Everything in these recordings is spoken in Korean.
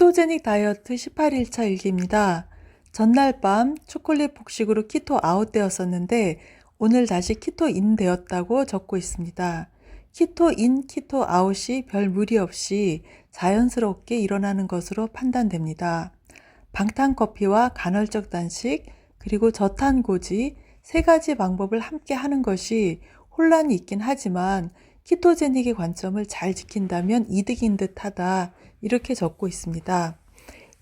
키토제닉 다이어트 18일차 일기입니다. 전날 밤 초콜릿 폭식으로 키토 아웃 되었었는데 오늘 다시 키토 인 되었다고 적고 있습니다. 키토 인, 키토 아웃이 별 무리 없이 자연스럽게 일어나는 것으로 판단됩니다. 방탄 커피와 간헐적 단식, 그리고 저탄고지 세 가지 방법을 함께 하는 것이 혼란이 있긴 하지만 키토제닉의 관점을 잘 지킨다면 이득인 듯 하다. 이렇게 적고 있습니다.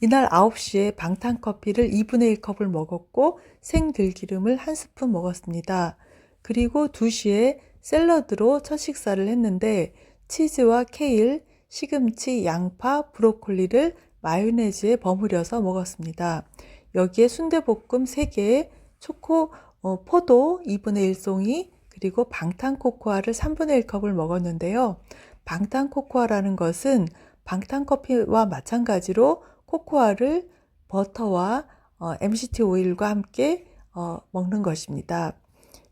이날 9시에 방탄커피를 2분의 1컵을 먹었고 생들기름을 한 스푼 먹었습니다. 그리고 2시에 샐러드로 첫 식사를 했는데 치즈와 케일, 시금치, 양파, 브로콜리를 마요네즈에 버무려서 먹었습니다. 여기에 순대볶음 3개, 초코, 어, 포도 2분의 1송이, 그리고 방탄코코아를 3분의 1컵을 먹었는데요. 방탄코코아라는 것은 방탄커피와 마찬가지로 코코아를 버터와 어, MCT 오일과 함께 어, 먹는 것입니다.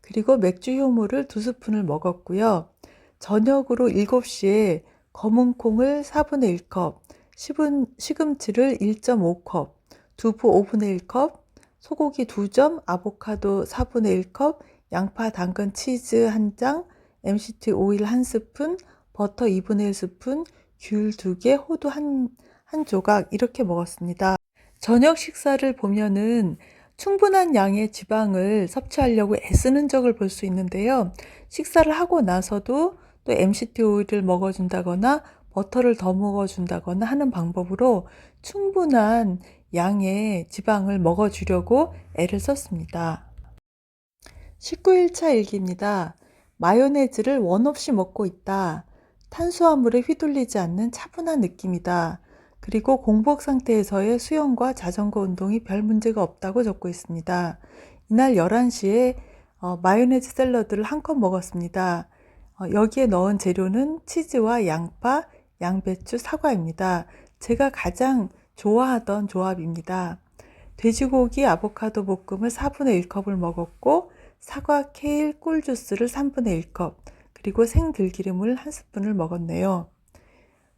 그리고 맥주 효모를 두 스푼을 먹었고요. 저녁으로 7시에 검은 콩을 4분의 1컵, 시분, 시금치를 1.5컵, 두부 5분의 1컵, 소고기 2점, 아보카도 4분의 1컵, 양파, 당근, 치즈 1장, MCT 오일 1스푼, 버터 2분의 1스푼, 귤 2개, 호두 한, 한 조각 이렇게 먹었습니다. 저녁 식사를 보면은 충분한 양의 지방을 섭취하려고 애쓰는 적을 볼 수 있는데요. 식사를 하고 나서도 또 MCT 오일을 먹어준다거나 버터를 더 먹어준다거나 하는 방법으로 충분한 양의 지방을 먹어주려고 애를 썼습니다. 19일차 일기입니다. 마요네즈를 원 없이 먹고 있다. 탄수화물에 휘둘리지 않는 차분한 느낌이다. 그리고 공복 상태에서의 수영과 자전거 운동이 별 문제가 없다고 적고 있습니다. 이날 11시에 어, 마요네즈 샐러드를 한 컵 먹었습니다. 어, 여기에 넣은 재료는 치즈와 양파, 양배추, 사과입니다. 제가 가장 좋아하던 조합입니다. 돼지고기 아보카도 볶음을 4분의 1컵을 먹었고 사과, 케일, 꿀 주스를 3분의 1컵, 그리고 생들기름을 한 스푼을 먹었네요.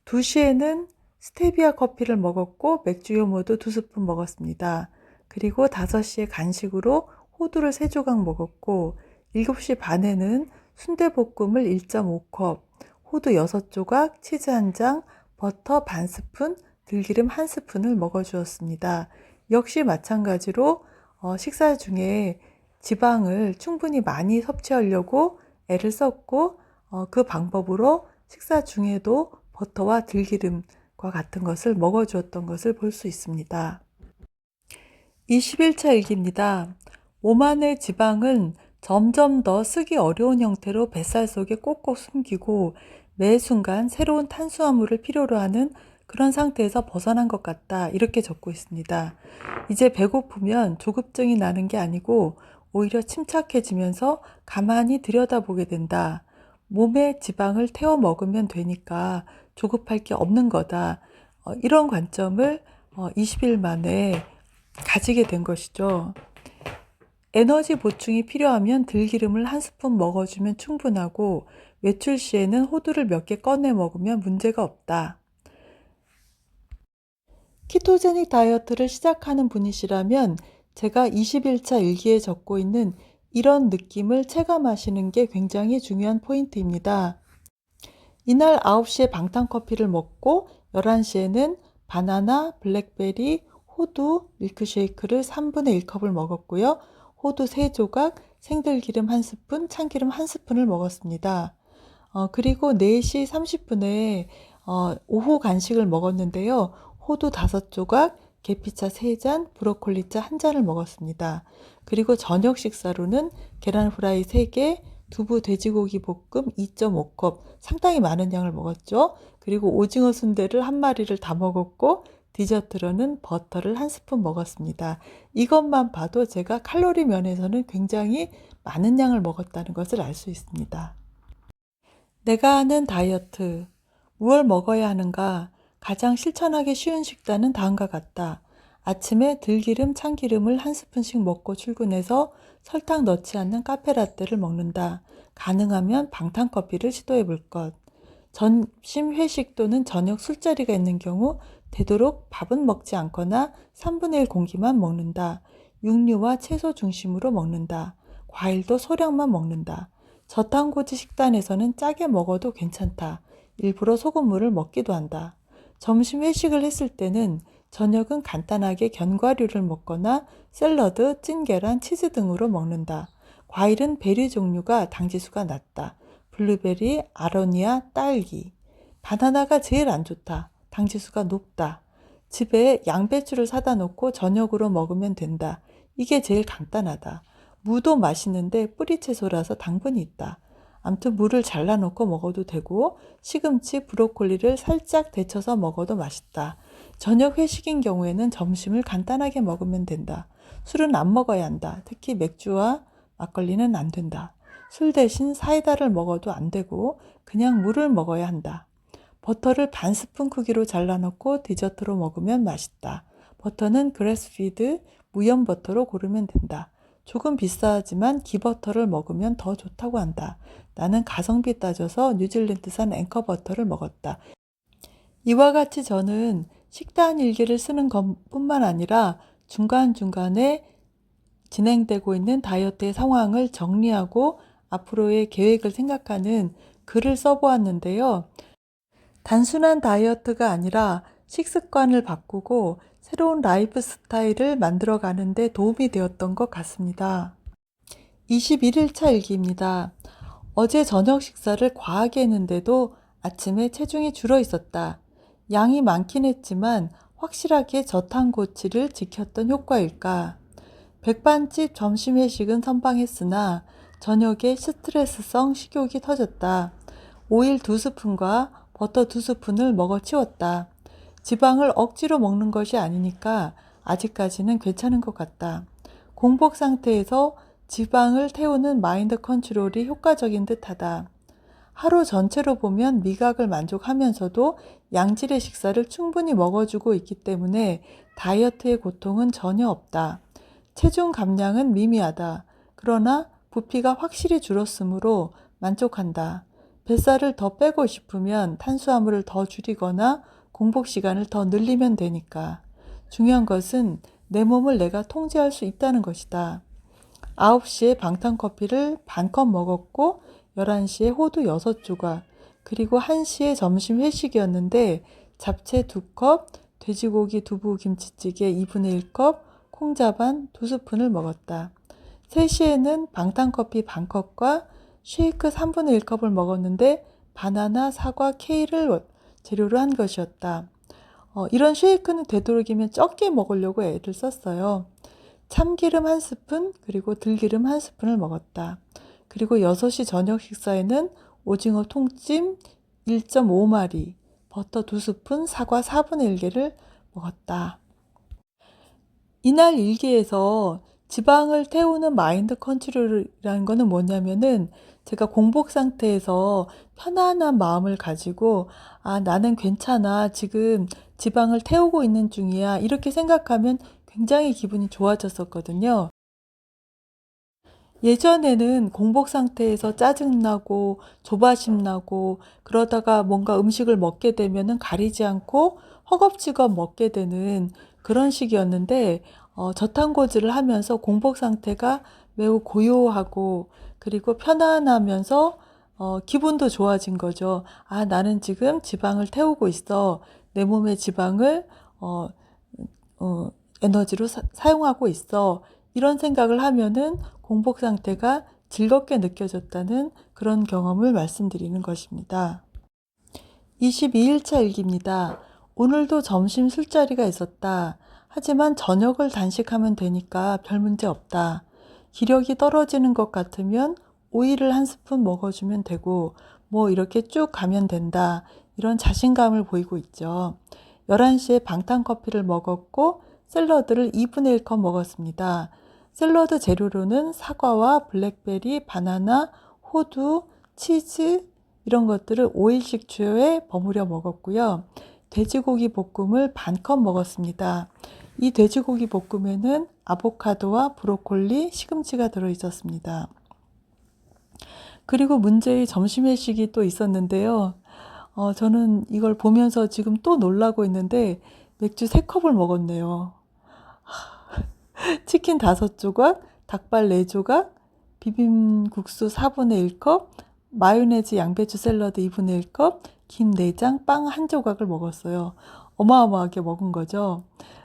2시에는 스테비아 커피를 먹었고 맥주 효모도 두 스푼 먹었습니다. 그리고 5시에 간식으로 호두를 3조각 먹었고 7시 반에는 순대볶음을 1.5컵, 호두 6조각, 치즈 1장, 버터 반 스푼, 들기름 한 스푼을 먹어 주었습니다. 역시 마찬가지로 어, 식사 중에 지방을 충분히 많이 섭취하려고 애를 썼고 어, 그 방법으로 식사 중에도 버터와 들기름과 같은 것을 먹어주었던 것을 볼 수 있습니다. 21차 일기입니다. 몸 안의 지방은 점점 더 쓰기 어려운 형태로 뱃살 속에 꼭꼭 숨기고 매 순간 새로운 탄수화물을 필요로 하는 그런 상태에서 벗어난 것 같다. 이렇게 적고 있습니다. 이제 배고프면 조급증이 나는 게 아니고 오히려 침착해지면서 가만히 들여다보게 된다. 몸에 지방을 태워 먹으면 되니까 조급할 게 없는 거다. 어, 이런 관점을 어, 20일 만에 가지게 된 것이죠. 에너지 보충이 필요하면 들기름을 한 스푼 먹어주면 충분하고 외출 시에는 호두를 몇 개 꺼내 먹으면 문제가 없다. 키토제닉 다이어트를 시작하는 분이시라면 제가 21차 일기에 적고 있는 이런 느낌을 체감하시는 게 굉장히 중요한 포인트입니다. 이날 9시에 방탄커피를 먹고 11시에는 바나나, 블랙베리, 호두, 밀크쉐이크를 3분의 1컵을 먹었고요. 호두 3조각, 생들기름 1스푼, 참기름 1스푼을 먹었습니다. 어, 그리고 4시 30분에 어, 오후 간식을 먹었는데요. 호두 5조각, 계피차 3잔, 브로콜리차 1잔을 먹었습니다. 그리고 저녁 식사로는 계란 후라이 3개, 두부 돼지고기 볶음 2.5컵, 상당히 많은 양을 먹었죠. 그리고 오징어 순대를 한 마리를 다 먹었고, 디저트로는 버터를 한 스푼 먹었습니다. 이것만 봐도 제가 칼로리 면에서는 굉장히 많은 양을 먹었다는 것을 알 수 있습니다. 내가 하는 다이어트, 무얼 먹어야 하는가? 가장 실천하기 쉬운 식단은 다음과 같다. 아침에 들기름, 참기름을 한 스푼씩 먹고 출근해서 설탕 넣지 않는 카페라떼를 먹는다. 가능하면 방탄커피를 시도해 볼 것. 점심 회식 또는 저녁 술자리가 있는 경우 되도록 밥은 먹지 않거나 3분의 1 공기만 먹는다. 육류와 채소 중심으로 먹는다. 과일도 소량만 먹는다. 저탄고지 식단에서는 짜게 먹어도 괜찮다. 일부러 소금물을 먹기도 한다. 점심 회식을 했을 때는 저녁은 간단하게 견과류를 먹거나 샐러드, 찐계란, 치즈 등으로 먹는다. 과일은 베리 종류가 당지수가 낮다. 블루베리, 아로니아, 딸기. 바나나가 제일 안 좋다. 당지수가 높다. 집에 양배추를 사다 놓고 저녁으로 먹으면 된다. 이게 제일 간단하다. 무도 맛있는데 뿌리 채소라서 당분이 있다. 암튼 무를 잘라놓고 먹어도 되고 시금치, 브로콜리를 살짝 데쳐서 먹어도 맛있다. 저녁 회식인 경우에는 점심을 간단하게 먹으면 된다. 술은 안 먹어야 한다. 특히 맥주와 막걸리는 안 된다. 술 대신 사이다를 먹어도 안 되고 그냥 물을 먹어야 한다. 버터를 반 스푼 크기로 잘라놓고 디저트로 먹으면 맛있다. 버터는 그래스피드, 무염 버터로 고르면 된다. 조금 비싸지만 기버터를 먹으면 더 좋다고 한다. 나는 가성비 따져서 뉴질랜드산 앵커 버터를 먹었다. 이와 같이 저는 식단 일기를 쓰는 것뿐만 아니라 중간중간에 진행되고 있는 다이어트의 상황을 정리하고 앞으로의 계획을 생각하는 글을 써보았는데요. 단순한 다이어트가 아니라 식습관을 바꾸고 새로운 라이프 스타일을 만들어 가는데 도움이 되었던 것 같습니다. 21일차 일기입니다. 어제 저녁 식사를 과하게 했는데도 아침에 체중이 줄어 있었다. 양이 많긴 했지만 확실하게 저탄고치를 지켰던 효과일까? 백반집 점심 회식은 선방했으나 저녁에 스트레스성 식욕이 터졌다. 오일 두 스푼과 버터 두 스푼을 먹어 치웠다. 지방을 억지로 먹는 것이 아니니까 아직까지는 괜찮은 것 같다. 공복 상태에서 지방을 태우는 마인드 컨트롤이 효과적인 듯하다. 하루 전체로 보면 미각을 만족하면서도 양질의 식사를 충분히 먹어주고 있기 때문에 다이어트의 고통은 전혀 없다. 체중 감량은 미미하다. 그러나 부피가 확실히 줄었으므로 만족한다. 뱃살을 더 빼고 싶으면 탄수화물을 더 줄이거나 공복 시간을 더 늘리면 되니까. 중요한 것은 내 몸을 내가 통제할 수 있다는 것이다. 9시에 방탄커피를 반컵 먹었고 11시에 호두 6조각 그리고 1시에 점심 회식이었는데 잡채 2컵, 돼지고기 두부 김치찌개 2분의 1컵, 콩자반 2스푼을 먹었다. 3시에는 방탄커피 반컵과 쉐이크 3분의 1컵을 먹었는데 바나나, 사과, 케일을 재료로 한 것이었다. 어, 이런 쉐이크는 되도록이면 적게 먹으려고 애를 썼어요. 참기름 한 스푼, 그리고 들기름 한 스푼을 먹었다. 그리고 6시 저녁 식사에는 오징어 통찜 1.5마리, 버터 2스푼, 사과 4분의 1개를 먹었다. 이날 일기에서 지방을 태우는 마인드 컨트롤이라는 거는 뭐냐면은 제가 공복 상태에서 편안한 마음을 가지고 아, 나는 괜찮아. 지금 지방을 태우고 있는 중이야. 이렇게 생각하면 굉장히 기분이 좋아졌었거든요. 예전에는 공복 상태에서 짜증나고 조바심 나고 그러다가 뭔가 음식을 먹게 되면은 가리지 않고 허겁지겁 먹게 되는 그런 식이었는데 어, 저탄고지를 하면서 공복 상태가 매우 고요하고 그리고 편안하면서 어, 기분도 좋아진 거죠. 아, 나는 지금 지방을 태우고 있어. 내 몸의 지방을 어, 어, 에너지로 사, 사용하고 있어. 이런 생각을 하면은 공복 상태가 즐겁게 느껴졌다는 그런 경험을 말씀드리는 것입니다. 22일차 일기입니다. 오늘도 점심 술자리가 있었다. 하지만 저녁을 단식하면 되니까 별 문제 없다. 기력이 떨어지는 것 같으면 오이를 한 스푼 먹어주면 되고, 뭐 이렇게 쭉 가면 된다. 이런 자신감을 보이고 있죠. 11시에 방탄커피를 먹었고, 샐러드를 2분의 1컵 먹었습니다. 샐러드 재료로는 사과와 블랙베리, 바나나, 호두, 치즈, 이런 것들을 오일 식초에 버무려 먹었고요. 돼지고기 볶음을 반 컵 먹었습니다. 이 돼지고기 볶음에는 아보카도와 브로콜리, 시금치가 들어 있었습니다. 그리고 문제의 점심 회식이 또 있었는데요. 어, 저는 이걸 보면서 지금 또 놀라고 있는데 맥주 3컵을 먹었네요. 치킨 5조각, 닭발 4조각, 비빔국수 4분의 1컵, 마요네즈 양배추 샐러드 2분의 1컵, 김 4장, 빵한 조각을 먹었어요. 어마어마하게 먹은 거죠.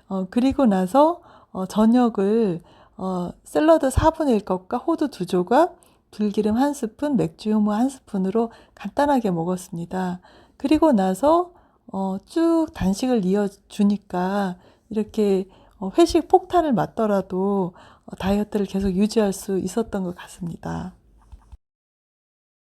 어, 그리고 나서 어, 저녁을 어, 샐러드 4분의 1컵과 호두 2조각, 들기름 한 스푼, 맥주 효모 한 스푼으로 간단하게 먹었습니다. 그리고 나서 어, 쭉 단식을 이어주니까 이렇게 어, 회식 폭탄을 맞더라도 어, 다이어트를 계속 유지할 수 있었던 것 같습니다.